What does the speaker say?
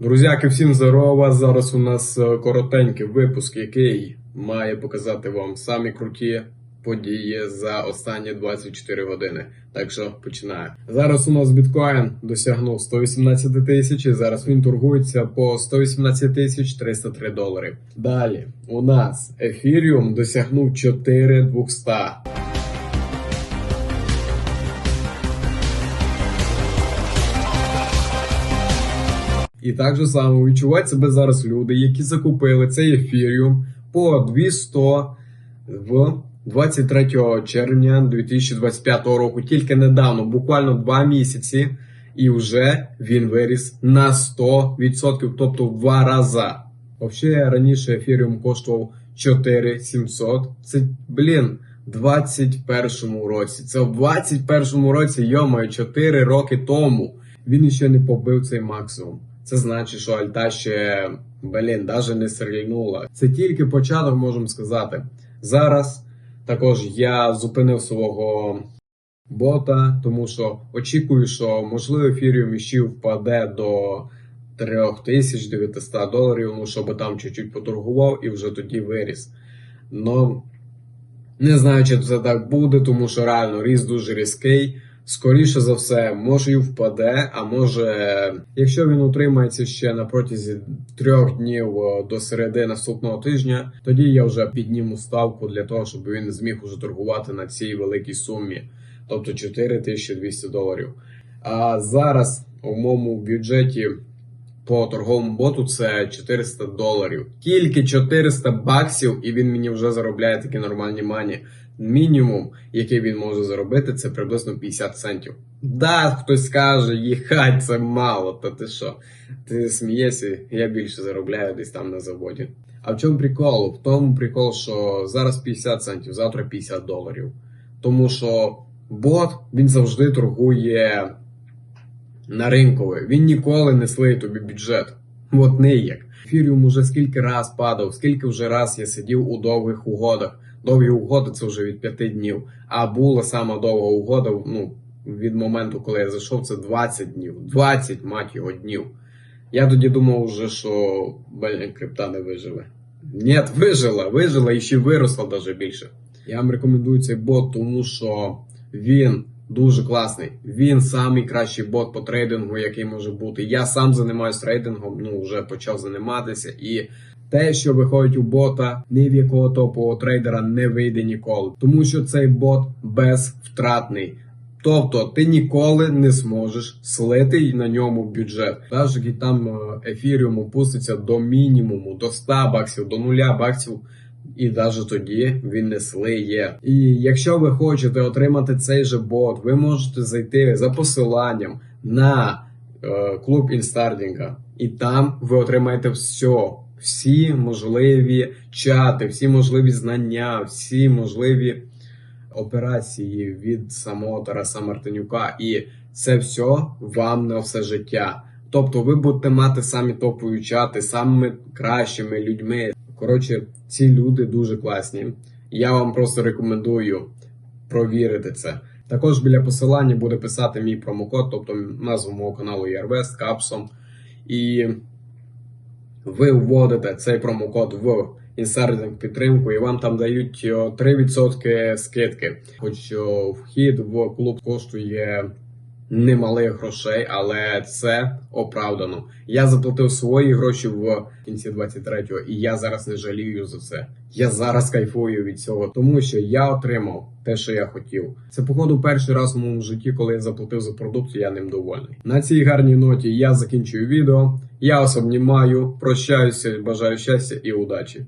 Друзяки, всім здорова! Зараз у нас е, коротенький випуск, який має показати вам самі круті події за останні 24 години. Так що починаю. Зараз у нас біткоін досягнув 118 тисяч. Зараз він торгується по 118 тисяч 303 долари. Далі у нас ефіріум досягнув 4200. І так же само відчувають себе зараз люди, які закупили цей ефіріум по 200 в 23 червня 2025 року, тільки недавно, буквально два місяці, і вже він виріс на 100%, тобто в два рази. Взагалі, раніше ефіріум коштував 4700. Це, блін, в 21 році. Це в 21 році, йомаю, 4 роки тому. Він ще не побив цей максимум. Це значить, що Альта ще, блін, навіть не стрільнула. Це тільки початок, можемо сказати. Зараз також я зупинив свого бота, тому що очікую, що можливо ефіріум ще впаде до 3900 доларів, ну щоб там чуть-чуть поторгував і вже тоді виріс. Но не знаю, чи це так буде, тому що реально ріст дуже різкий. Скоріше за все, може і впаде, а може, якщо він утримається ще на протязі трьох днів е, до середи наступного тижня, тоді я вже підніму ставку для того, щоб він зміг уже торгувати на цій великій сумі, тобто 4200 доларів. А зараз у моєму бюджеті по торговому боту це 400 доларів. Тільки 400 баксів, і він мені вже заробляє такі нормальні мані. Мінімум, який він може заробити, це приблизно 50 центів. Да, хтось скаже, їхать, це мало. Та ти що? Ти смієшся, я більше заробляю десь там на заводі. А в чому прикол? В тому прикол, що зараз 50 центів, завтра 50 доларів. Тому що бот він завжди торгує на ринковий. Він ніколи не слиє тобі бюджет. От не як. Ефіріум уже скільки раз падав, скільки вже раз я сидів у довгих угодах. Довгі угоди це вже від 5 днів. А була сама довга угода, ну, від моменту, коли я зайшов, це 20 днів. 20, мать його, днів. Я тоді думав вже, що блін, крипта не виживе. Ні, вижила, вижила і ще виросла даже більше. Я вам рекомендую цей бот, тому що він дуже класний. Він самий кращий бот по трейдингу, який може бути. Я сам займаюся трейдингом, ну вже почав займатися. І те, що виходить у бота, ні в якого топового трейдера не вийде ніколи, тому що цей бот безвтратний. Тобто ти ніколи не зможеш слити на ньому бюджет. Навіть там ефіріум опуститься до мінімуму, до 100 баксів, до 0 баксів. І навіть тоді він не слиє. І якщо ви хочете отримати цей же бот, ви можете зайти за посиланням на е, клуб інстардінга, і там ви отримаєте все. Всі можливі чати, всі можливі знання, всі можливі операції від самого Тараса Мартинюка, і це все вам на все життя. Тобто ви будете мати самі топові чати, самими кращими людьми. Коротше, ці люди дуже класні. Я вам просто рекомендую провірити це. Також біля посилання буде писати мій промокод, тобто назву мого каналу з капсом. І ви вводите цей промокод в інсердинг підтримку, і вам там дають о, 3% скидки. Хоч вхід в клуб коштує немалих грошей, але це оправдано. Я заплатив свої гроші в кінці 23-го, і я зараз не жалію за це. Я зараз кайфую від цього, тому що я отримав те, що я хотів. Це походу перший раз в моєму житті, коли я заплатив за продукт, я ним довольний. На цій гарній ноті я закінчую відео. Я вас обнімаю, прощаюся, бажаю щастя і удачі.